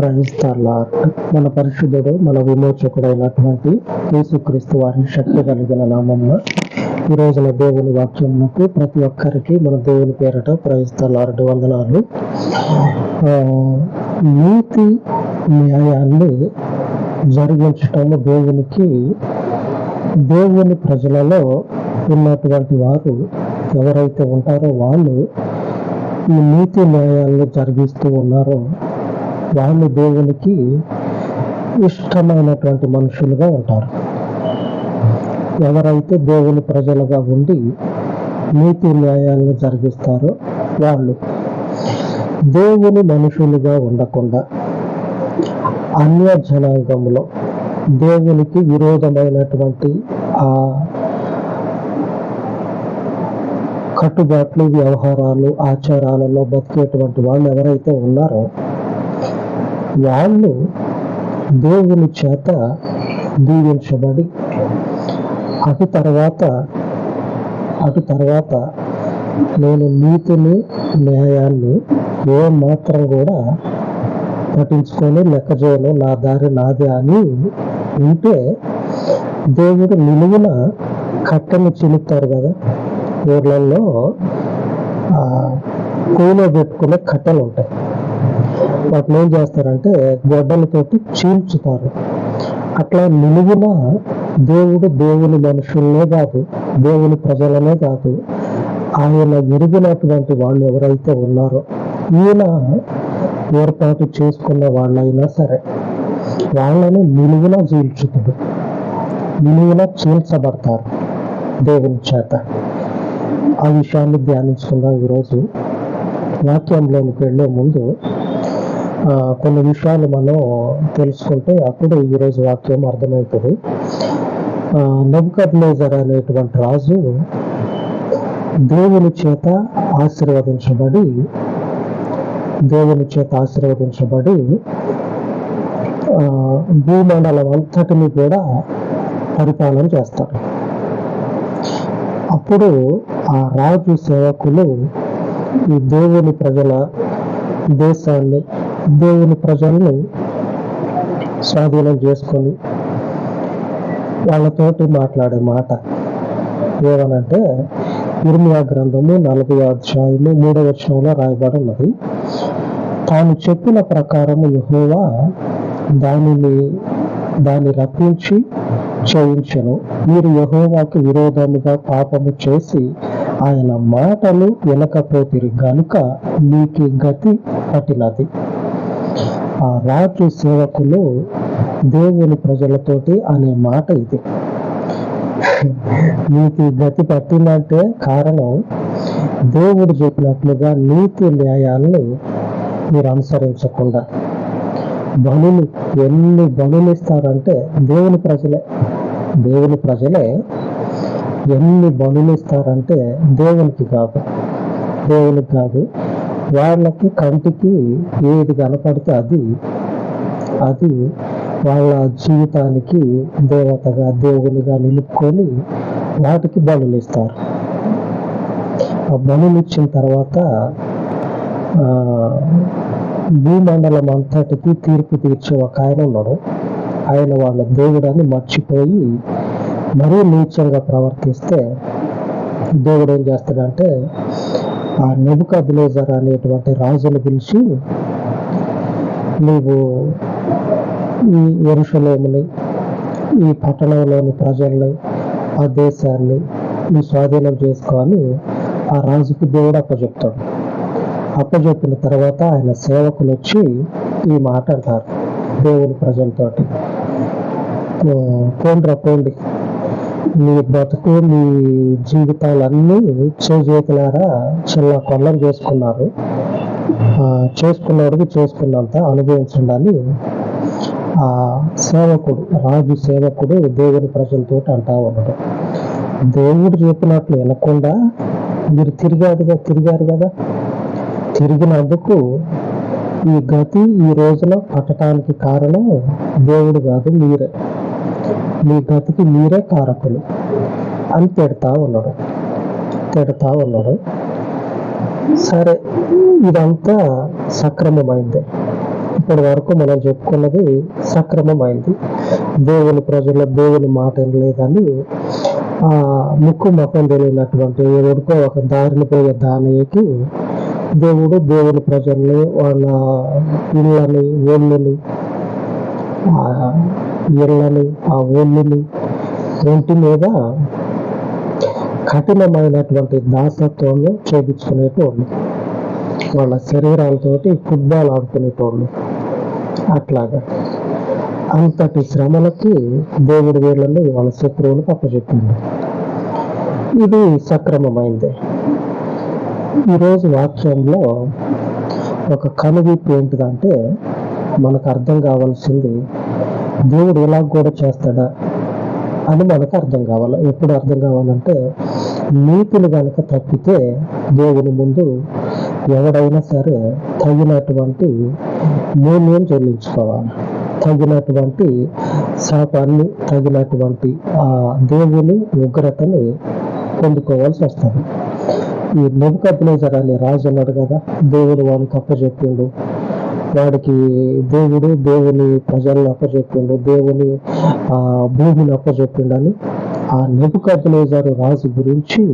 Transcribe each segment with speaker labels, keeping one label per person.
Speaker 1: ప్రవహిస్తార్లార్డ్ మన పరిశుద్ధుడు మన విమోచకుడైనటువంటి యేసుక్రీస్తు వారి శక్తి కలిగిన నామమ్మ ఈ రోజున దేవుని వాక్యమునకు ప్రతి ఒక్కరికి మన దేవుని పేరట ప్రవహిస్తార్లార్డ్ వందనాలు. నీతి న్యాయాన్ని జరిగించటము దేవునికి దేవుని ప్రజలలో ఉన్నటువంటి వారు ఎవరైతే ఉంటారో వాళ్ళు ఈ నీతి న్యాయాలను జరిగిస్తూ ఉన్నారో వాళ్ళు దేవునికి ఇష్టమైనటువంటి మనుషులుగా ఉంటారు. ఎవరైతే దేవుని ప్రజలుగా ఉండి నీతి న్యాయాలను జరిగిస్తారో వాళ్ళు దేవుని మనుషులుగా ఉండకుండా అన్య జనాంగంలో దేవునికి విరోధమైనటువంటి ఆ కట్టుబాట్లు వ్యవహారాలు ఆచారాలలో బతికేటువంటి వాళ్ళు ఎవరైతే ఉన్నారో వాళ్ళు దేవుని చేత దీవించబడి అటు తర్వాత అటు తర్వాత నేను నీతిని న్యాయాన్ని ఏ మాత్రం కూడా పట్టించుకొని లెక్క చేయను నా దారి నాదే అని ఉంటే దేవుడు నిలువున కట్టెను చిలుపుతారు కదా. ఊర్లలో కూలో పెట్టుకునే కట్టెలు ఉంటాయి. వాటిని ఏం చేస్తారంటే గొడ్డలతోటి చీల్చుతారు. అట్లా నిలువున దేవుడు దేవుని మనుషులనే కాదు దేవుని ప్రజలనే కాదు ఆయన ఎరిగినటువంటి వాళ్ళు ఎవరైతే ఉన్నారో ఈయన ఏర్పాటు చేసుకున్న వాళ్ళైనా సరే వాళ్ళని నిలువున చీల్చుతాడు నిలువున చీల్చబడతారు దేవుని చేత. ఆ విషయాన్ని ధ్యానించుకుందాం ఈరోజు. వాక్యంలోనికి వెళ్ళే ముందు కొన్ని విషయాలు మనం తెలుసుకుంటే అప్పుడు ఈరోజు వాక్యం అర్థమవుతుంది నబుకద్నేజర్ అనేటువంటి రాజు దేవుని చేత ఆశీర్వదించబడి దేవుని చేత ఆశీర్వదించబడి భూమండలం అంతటిని కూడా పరిపాలన చేస్తాడు. అప్పుడు ఆ రాజు సేవకులు ఈ దేవుని ప్రజల దేశాన్ని దేవుని ప్రజల్ని స్వాధీనం చేసుకొని వాళ్ళతోటి మాట్లాడే మాట ఏమనంటే ఇర్మియా గ్రంథము నలభై అధ్యాయము మూడవ వచనంలో రాయబడి ఉన్నది. తాను చెప్పిన ప్రకారము యహోవా దానిని దాన్ని రప్పించి చేయించను మీరు యహోవాకి విరోధముగా పాపము చేసి ఆయన మాటలు వినకపోతిరి. గనుక మీకు గతి పట్టినది. ఆ రాజు సేవకులు దేవుని ప్రజలతోటి అనే మాట ఇది. నీకు గతి పట్టిందంటే కారణం దేవుడు చెప్పినట్లుగా నీతి న్యాయాల్ని మీరు అనుసరించకుండా. బలులు ఎన్ని బలులు ఇస్తారంటే దేవుని ప్రజలే. దేవుని ప్రజలే ఎన్ని బలులు ఇస్తారంటే దేవునికి కాదు. దేవునికి కాదు. వాళ్ళకి కంటికి ఏది కనపడితే అది అది వాళ్ళ జీవితానికి దేవతగా దేవునిగా నిలుపుకొని వాటికి బలులు ఇస్తారు. ఆ బలులు ఇచ్చిన తర్వాత ఆ, భూమండలం అంతటికి తీర్పు తీర్చే ఒక ఆయన ఉన్నాడు. ఆయన వాళ్ళ దేవుడని మర్చిపోయి మరీ నీచంగా ప్రవర్తిస్తే దేవుడు ఏం చేస్తాడంటే ఆ నెబుకద్నేజర్ అనేటువంటి రాజును పిలిచి నీవు ఈ ఎరుషలేముని ఈ పట్టణంలోని ప్రజల్ని ఆ దేశాన్ని నీ స్వాధీనం చేసుకోని ఆ రాజుకు దేవుడు అప్పచెప్తాడు. అప్పచెప్పిన తర్వాత ఆయన సేవకులు వచ్చి ఈ మాట అంటారు దేవుని ప్రజలతోటి. పోండ్ర పోండి. మీ బ్రతుకు మీ జీవితాలన్నీ చేజేతులారా చిన్న కొల్లం చేసుకున్నారు. చేసుకున్నవాడికి చేసుకున్నంత అనుభవించండి అని ఆ సేవకుడు రాజు సేవకుడు దేవుని ప్రజలతో అంటా ఉన్నాడు. దేవుడు చెప్పినట్లు వినకుండా మీరు తిరిగారుగా తిరిగారు కదా? తిరిగినందుకు ఈ గతి ఈ రోజున పట్టడానికి కారణం దేవుడు కాదు మీరే. మీ గతికి మీరే కారకులు. అని తిడతా ఉన్నాడు. తిడతా ఉన్నాడు. సరే ఇదంతా సక్రమమైంది. ఇప్పటి వరకు మనం చెప్పుకున్నది సక్రమమైంది. దేవుని ప్రజల దేవుని మాట లేదని ఆ ముక్కు ముఖం తెలియనటువంటి ఎవరికో ఒక దారిని పోయే దానయ్యకి దేవుడు దేవుని ప్రజల్ని వాళ్ళ ఇళ్ళని ఒళ్ళుని ఆ ఇళ్ళని ఆ ఒళ్ళుని ఒంటి మీద కఠినమైనటువంటి దాసత్వంలో చేపించుకునేటోళ్ళు వాళ్ళ శరీరాలతోటి ఫుట్బాల్ ఆడుకునేటోళ్ళు. అట్లాగా. అంతటి శ్రమలకి దేవుడి వీళ్ళని వాళ్ళ శత్రువులకు అప్పచెప్పింది. ఇది సక్రమమైంది. ఈరోజు వాక్యంలో ఒక కనువిప్పు ఏంటిదంటే మనకు అర్థం కావాల్సింది దేవుడు ఇలా కూడా చేస్తాడా అని మనకు అర్థం కావాలి. ఎప్పుడు అర్థం కావాలంటే నీతిని కనుక తప్పితే దేవుని ముందు ఎవడైనా సరే తగినటువంటి మూల్యం చెల్లించుకోవాలి. తగినటువంటి శాపాన్ని తగినటువంటి ఆ దేవుని ఉగ్రతని పొందుకోవాల్సి వస్తుంది. ఈ నెబుకద్నేజర్ అనే రాజు ఉన్నాడు కదా దేవుడు వానికి అప్పచెప్పిండు. వాడికి దేవుడు దేవుని ప్రజలను అప్పచెప్పిండు దేవుని ఆ భూమిని అని ఆ నెబుకద్నేజర్ రాజు గురించి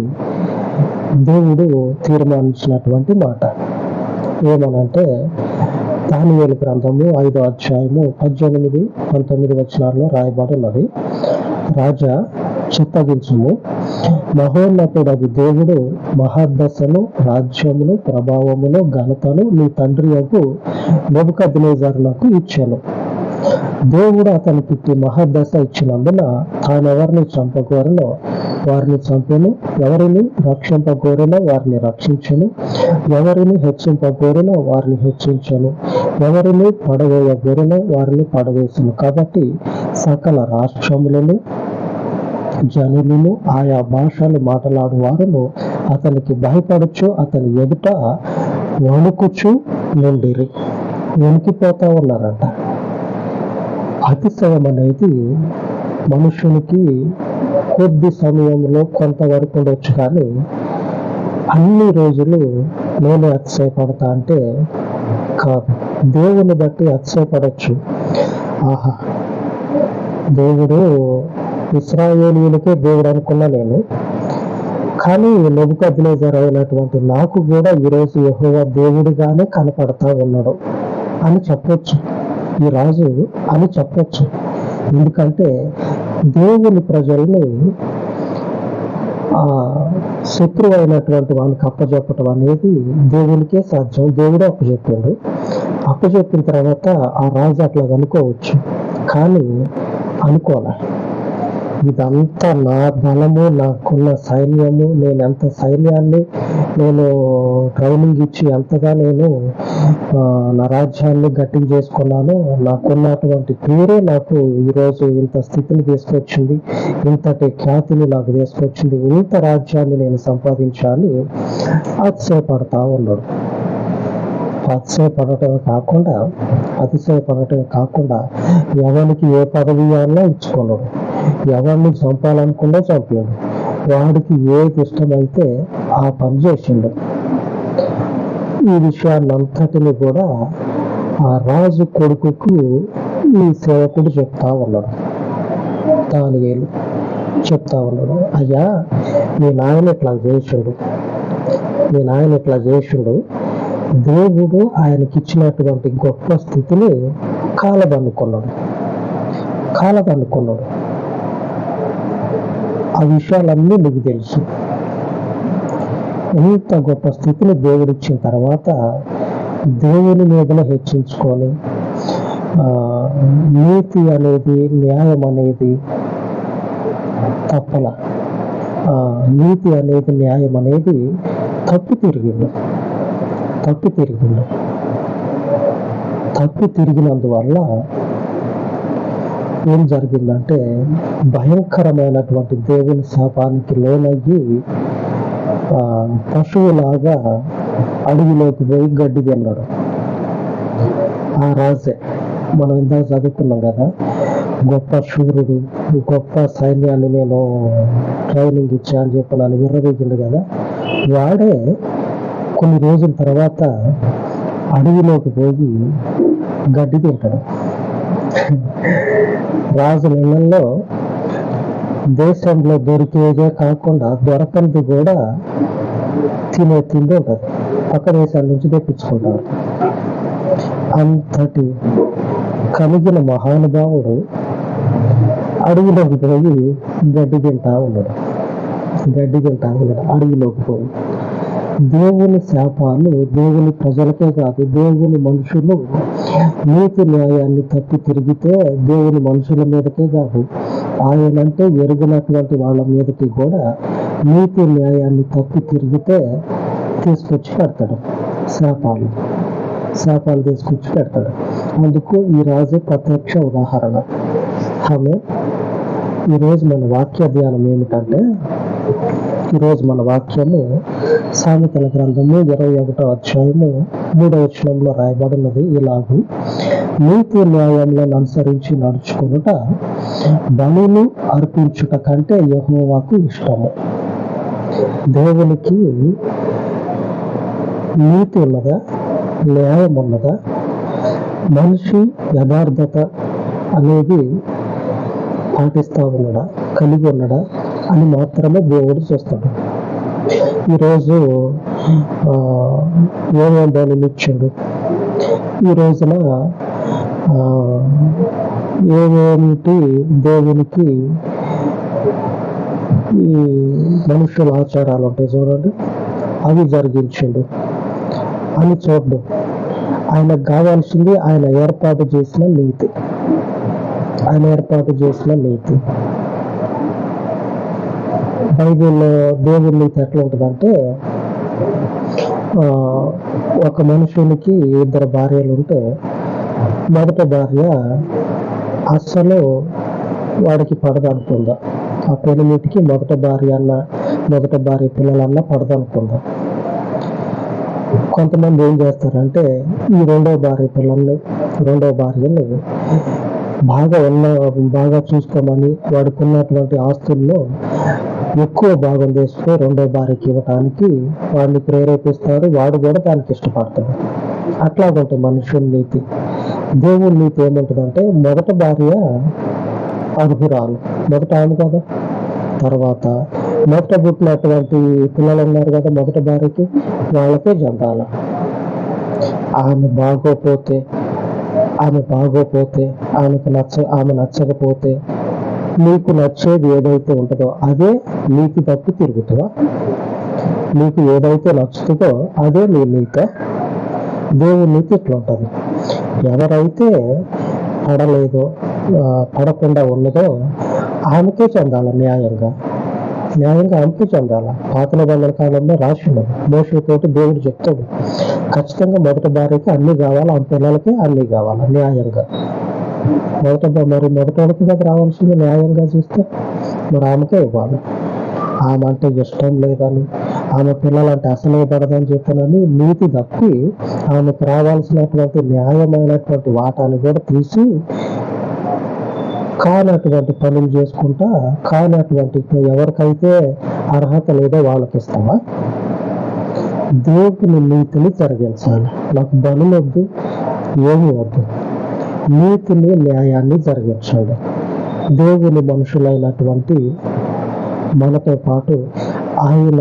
Speaker 1: దేవుడు తీర్మానించినటువంటి మాట. ఏమనంటే దానివేలు ప్రాంతము ఐదో అధ్యాయము పద్దెనిమిది పంతొమ్మిది వచనాల్లో రాయబడి ఉన్నది రాజా చిత్తగించుము. మహోన్నతుడది దేవుడు మహాదశను రాజ్యమును ప్రభావమును ఘనతను నీ తండ్రి యొక్క నెబుకద్నేజరులకు ఇచ్చాను. దేవుడు అతని పుట్టి మహాదశ ఇచ్చినందున తాను ఎవరిని వారిని చంపెను. ఎవరిని రక్షింపగోరినో వారిని రక్షించను. ఎవరిని హెచ్చింపగోరినో వారిని హెచ్చించను. ఎవరిని పడవేయగోరినో వారిని పడవేసను. కాబట్టి సకల రాష్ట్రములను జనులను ఆయా భాషలు మాట్లాడు వారును అతనికి భయపడచ్చు అతని ఎదుట వణుకుచు నుండిరి వణికిపోతా ఉన్నారంట. అతిశయం అనేది మనుషునికి కొద్ది సమయంలో కొంతవరకు ఉండొచ్చు కానీ అన్ని రోజులు నేను అతిశయపడతా అంటే కాదు. దేవుని బట్టి అతిశయపడచ్చు. ఆహా. దేవుడు ఇస్రాయేలీలకే దేవుడు అనుకున్నా నేను. కానీ నెబుకద్నేజర్ అయినటువంటి నాకు కూడా ఈరోజు యెహోవా దేవుడిగానే కనపడతా ఉన్నాడు. అని చెప్పొచ్చు. ఈ రాజు అని చెప్పొచ్చు. ఎందుకంటే దేవుని ప్రజల్ని ఆ శత్రువు అయినటువంటి వాళ్ళకి అప్పచెప్పటం అనేది దేవునికే సాధ్యం. దేవుడే అప్పచెప్పాడు అప్పచెప్పిన తర్వాత ఆ రాజు అట్లా అనుకోవచ్చు. కానీ అనుకోలే. ఇదంతా నా బలము నాకున్న సైన్యము నేను ఎంత సైన్యాన్ని నేను ట్రైనింగ్ ఇచ్చి ఎంతగా నేను నా రాజ్యాన్ని గట్టిగా చేసుకున్నాను. నాకున్నటువంటి పేరే నాకు ఈరోజు ఇంత స్థితిని తీసుకొచ్చింది ఇంతటి ఖ్యాతిని నాకు తీసుకొచ్చింది ఇంత రాజ్యాన్ని నేను సంపాదించాలని అతిశయపడతా ఉన్నాడు. అతిశయపడటమే కాకుండా అతిశయపడటమే కాకుండా ఎవరికి ఏ పదవి అన్నా ఇచ్చుకున్నాడు. ఎవరిని చంపాలనుకున్నా చంపాడు. వాడికి ఏది ఇష్టమైతే ఆ పని చేసిండు. ఈ విషయాన్ని అంతటిని కూడా ఆ రాజు కొడుకుకు ఈ సేవకుడు చెప్తా ఉన్నాడు. దానివేలు చెప్తా ఉన్నాడు. అయ్యా మీ నాయన ఇట్లా చేసిండు. మీ నాయన ఇట్లా చేసిండు. దేవుడు ఆయనకి ఇచ్చినటువంటి గొప్ప స్థితిని కాలదన్నుకున్నాడు. కాలదన్నుకున్నాడు. ఆ విషయాలన్నీ మీకు తెలుసు. ఇంత గొప్ప స్థితిని దేవుడు ఇచ్చిన తర్వాత దేవుని మీదనే హెచ్చించుకొని నీతి అనేది న్యాయం అనేది తప్పల. ఆ, నీతి అనేది న్యాయం అనేది తప్పు తిరిగింది. తప్పు తిరిగిండు తప్పు తిరిగినందువల్ల ఏం జరిగిందంటే భయంకరమైనటువంటి దేవుని శాపానికి లోనయ్యి పశువులాగా అడవిలోకి పోయి గడ్డి తిన్నాడు. ఆ రాజే. మనం ఇందాక చదువుకున్నాం కదా గొప్ప శూరుడు గొప్ప సైన్యాన్ని నేను ట్రైనింగ్ ఇచ్చా అని చెప్పి నన్ను విర్రవీగిండు కదా. వాడే కొన్ని రోజుల తర్వాత అడవిలోకి పోయి గడ్డి తింటాడు. రాజు ఇళ్ళలో దేశంలో దొరికేదే కాకుండా దొరకనిది కూడా తినే తిండి ఉంటుంది. పక్క దేశాల నుంచి తెప్పించుకుంటారు. అంతటి కలిగిన మహానుభావుడు అడవిలోకి పోయి గడ్డి తింటా ఉన్నాడు. గడ్డి తింటా ఉన్నాడు అడవిలోకి పోయి. దేవుని శాపాలు దేవుని ప్రజలకే కాదు దేవుని మనుషులు నీతి న్యాయాన్ని తప్పి తిరిగితే దేవుని మనుషుల మీదకే కాదు ఆయనంటే ఎరుగునటువంటి వాళ్ళ మీదకి కూడా నీతి న్యాయాన్ని తప్పి తిరిగితే తీసుకొచ్చి పెడతాడు శాపాలు. శాపాలు తీసుకొచ్చి పెడతాడు. అందుకు ఈ రాజు ప్రత్యక్ష ఉదాహరణ. ఆమె ఈరోజు మన వాక్య ధ్యానం ఏమిటంటే ఈరోజు మన వాక్యము సామెతల గ్రంథము ఇరవై ఒకటో అధ్యాయము మూడవ వచనంలో రాయబడినది ఇలాగూ. నీతి న్యాయములను అనుసరించి నడుచుకునుట బలులు అర్పించుట కంటే యహోవాకు ఇష్టము. దేవునికి నీతి ఉన్నదా న్యాయం ఉన్నదా? మనిషి యథార్థత అనేది పాటిస్తా ఉన్నాడా కలిగి ఉన్నాడా? అని మాత్రమే దేవుడు చూస్తాడు. ఈరోజు ఆ, ఏమేం ఇచ్చాడు ఈ రోజున ఏమేమిటి దేవునికి ఈ మనుషుల ఆచారాలు ఉంటాయి చూడండి. అవి జరిగించిండు. అని చూడడం. ఆయనకు కావాల్సింది ఆయన ఏర్పాటు చేసిన నీతి. ఆయన ఏర్పాటు చేసిన నీతి. బైబిల్లో దేవుడి నీతి ఎట్లా ఉంటుందంటే ఆ, ఒక మనుషునికి ఇద్దరు భార్యలు ఉంటే మొదట భార్య అస్సలు వాడికి పడదనుకుందా? ఆ పెనిమిటికి మొదట భార్య అన్న మొదట భార్య పిల్లలన్నా పడదనుకుందా? కొంతమంది ఏం చేస్తారంటే ఈ రెండో భార్య పిల్లల్ని రెండో భార్యని బాగా ఉన్న బాగా చూసుకోమని వాడుకున్నటువంటి ఆస్తుల్లో ఎక్కువ భాగం తీసుకుని రెండో భార్యకి ఇవ్వటానికి వాడిని ప్రేరేపిస్తారు వాడు కూడా దానికి ఇష్టపడతాడు. ఉంటుంది మనుషుల నీతి. దేవుని నీతి ఏముంటుందంటే మొదట భార్య అర్హురాలు. మొదట ఆమె కదా. తర్వాత మొదట పుట్టినటువంటి పిల్లలు ఉన్నారు కదా మొదట భార్యకి వాళ్ళకే జంతాల. ఆమె బాగోపోతే ఆమె బాగోపోతే ఆమెకు నచ్చ ఆమె నచ్చకపోతే నీకు నచ్చేది ఏదైతే ఉంటుందో అదే నీకు తప్పు తిరుగుతుందా నీకు ఏదైతే నచ్చుతుందో అదే నీ నీత. దేవుని నీతి ఇట్లా ఉంటుంది? ఎవరైతే పడలేదో పడకుండా ఉన్నదో ఆమెకే చెందాల న్యాయంగా? న్యాయంగా ఆమెకే చెందాలి? పాత నిబంధన కాలంలో రాసి ఉన్నది. మోసతోటి దేవుడు చెప్తాడు ఖచ్చితంగా మొదటి భార్యకి అన్ని కావాలి? ఆ పిల్లలకి అన్ని కావాలి? న్యాయంగా. మొదట మరి మొదటి దగ్గర రావాల్సింది న్యాయంగా చూస్తే మరి ఆమెకే ఇవ్వాలి. ఆమె అంటే ఇష్టం లేదని ఆమె పిల్లలంటే అసలే పడదని చెప్పానని నీతి తప్పి ఆమెకు రావాల్సినటువంటి న్యాయమైనటువంటి వాటాన్ని కూడా తీసి కానటువంటి పనులు చేసుకుంటా కానటువంటి ఎవరికైతే అర్హత లేదో వాళ్ళకి ఇస్తామా దేవుని నీతిని జరిగించాలి నాకు బలు వద్దు ఏమి వద్దు. నీతిని న్యాయాన్ని జరిగించాడు. దేవుని మనుషులైనటువంటి మనతో పాటు ఆయన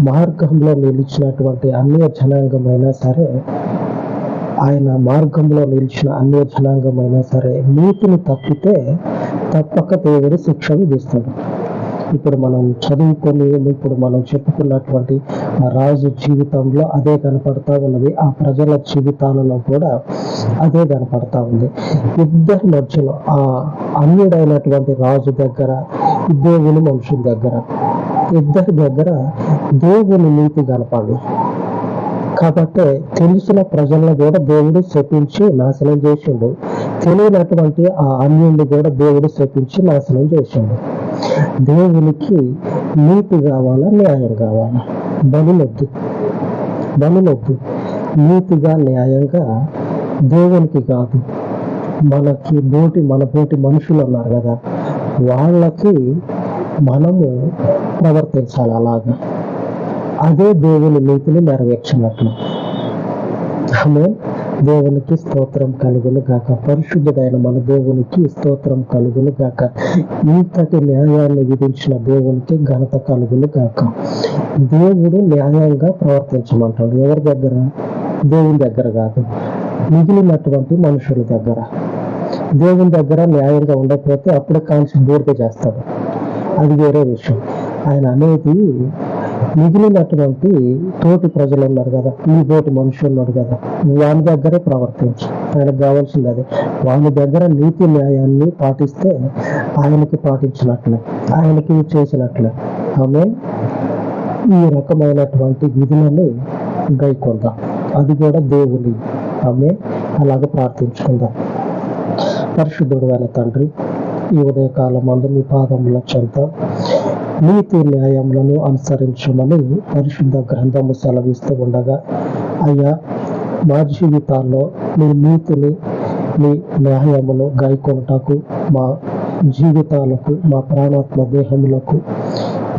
Speaker 1: మార్గంలో నిలిచినటువంటి అన్య జనాంగమైనా సరే ఆయన మార్గంలో నిలిచిన అన్య జనాంగమైనా సరే నీతిని తప్పితే తప్పక దేవుడు శిక్ష విధిస్తాడు ఇప్పుడు మనం చదువుకొని ఇప్పుడు మనం చెప్పుకున్నటువంటి ఆ రాజు జీవితంలో అదే కనపడతా ఉన్నది. ఆ ప్రజల జీవితాలలో కూడా అదే కనపడతా ఉంది. ఇద్దరి మధ్యలో ఆ అన్యుడైనటువంటి రాజు దగ్గర దేవుని మనుషుల దగ్గర ఇద్దరి దగ్గర దేవుని నీతి కనపడదు. కాబట్టి తెలిసిన ప్రజలను కూడా దేవుడు శపించి నాశనం చేసిండు. తెలియనటువంటి ఆ అన్యుడిని కూడా దేవుడు శపించి నాశనం చేసిండు. దేవునికి నీతి కావాలా న్యాయం కావాలా? బలులొద్దు బలులొద్దు నీతిగా న్యాయంగా దేవునికి కాదు. మనకి బోటి మన మనుషులు ఉన్నారు కదా. వాళ్ళకి మనము ప్రవర్తించాలి అలాగా. అదే దేవుని నీతిని నెరవేర్చినట్లు. ఆమె దేవునికి స్తోత్రం కలుగును గాక. పరిశుద్ధుడైన మన దేవునికి స్తోత్రం కలుగును గాక. ఇంతటి న్యాయాన్ని విధించిన దేవునికి ఘనత కలుగును గాక. దేవుడు న్యాయంగా ప్రవర్తించమంటాడు. ఎవరి దగ్గర? దేవుని దగ్గర కాదు. మిగిలినటువంటి మనుషుల దగ్గర. దేవుని దగ్గర న్యాయంగా ఉండకపోతే అప్పుడే కాల్చి బూడిద చేస్తాడు. అది వేరే విషయం. ఆయన అనేది మిగిలినటువంటి తోటి ప్రజలు ఉన్నారు కదా ఈ తోటి మనుషులు ఉన్నారు కదా వాని దగ్గరే ప్రవర్తించు. ఆయనకు కావాల్సింది అదే. వాని దగ్గర నీతి న్యాయాన్ని పాటిస్తే ఆయనకి పాటించినట్లే ఆయనకి చేసినట్లే. ఆమె ఈ రకమైనటువంటి విధులని గైకొందాం. అది కూడా దేవుని. ఆమె అలాగ ప్రార్థించుకుందాం. పరిశుద్ధుడు అయిన తండ్రి ఈ ఉదయకాలం అందు మీ పాదముల చెంత నీతి న్యాయములను అనుసరించమని పరిశుద్ధ గ్రంథము సెలవిస్తూ ఉండగా అయ్యా మా జీవితాల్లో మీ నీతిని మీ న్యాయమును గాయకొనుటకు మా జీవితాలకు మా ప్రాణాత్మ దేహములకు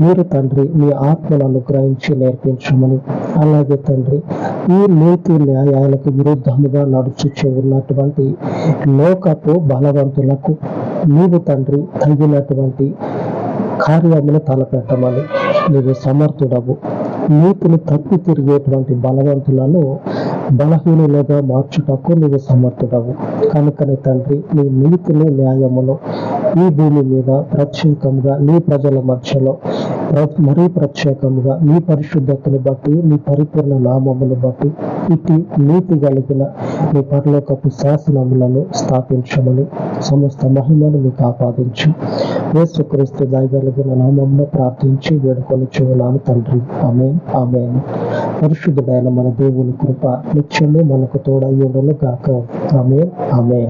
Speaker 1: మీరు తండ్రి మీ ఆత్మను అనుగ్రహించి నేర్పించమని అలాగే తండ్రి ఈ నీతి న్యాయాలకు విరుద్ధముగా నడుచుచు ఉన్నటువంటి లోకపు బలవంతులకు నీవు తండ్రి తగినటువంటి కార్యమును తలపెట్టమని నీవు సమర్థుడవు. నీతిని తప్పి తిరిగేటువంటి బలవంతులను బలహీనులుగా మార్చుటకు నీవు సమర్థుడవు. కనుకనే తండ్రి నీ నీతిని న్యాయమును ఈ భూమి మీద ప్రత్యేకంగా నీ ప్రజల మధ్యలో మరీ ప్రత్యేకముగా నీ పరిశుద్ధతను బట్టి నీ పరిపూర్ణ నామమును బట్టి ఇటు నీతి కలిగిన నీ పరలోకపు శాసనములను స్థాపించమని సమస్త మహిమను మీకు ఆపాదించు యేసుక్రీస్తు దయగలిగిన నామంలో ప్రార్థించి వేడుకొని చూడాను తండ్రి. ఆమె ఆమె పరిశుద్ధుడైన మన దేవుని కృప నిత్యము మనకు తోడయ్యుండును గాక ఆమె ఆమె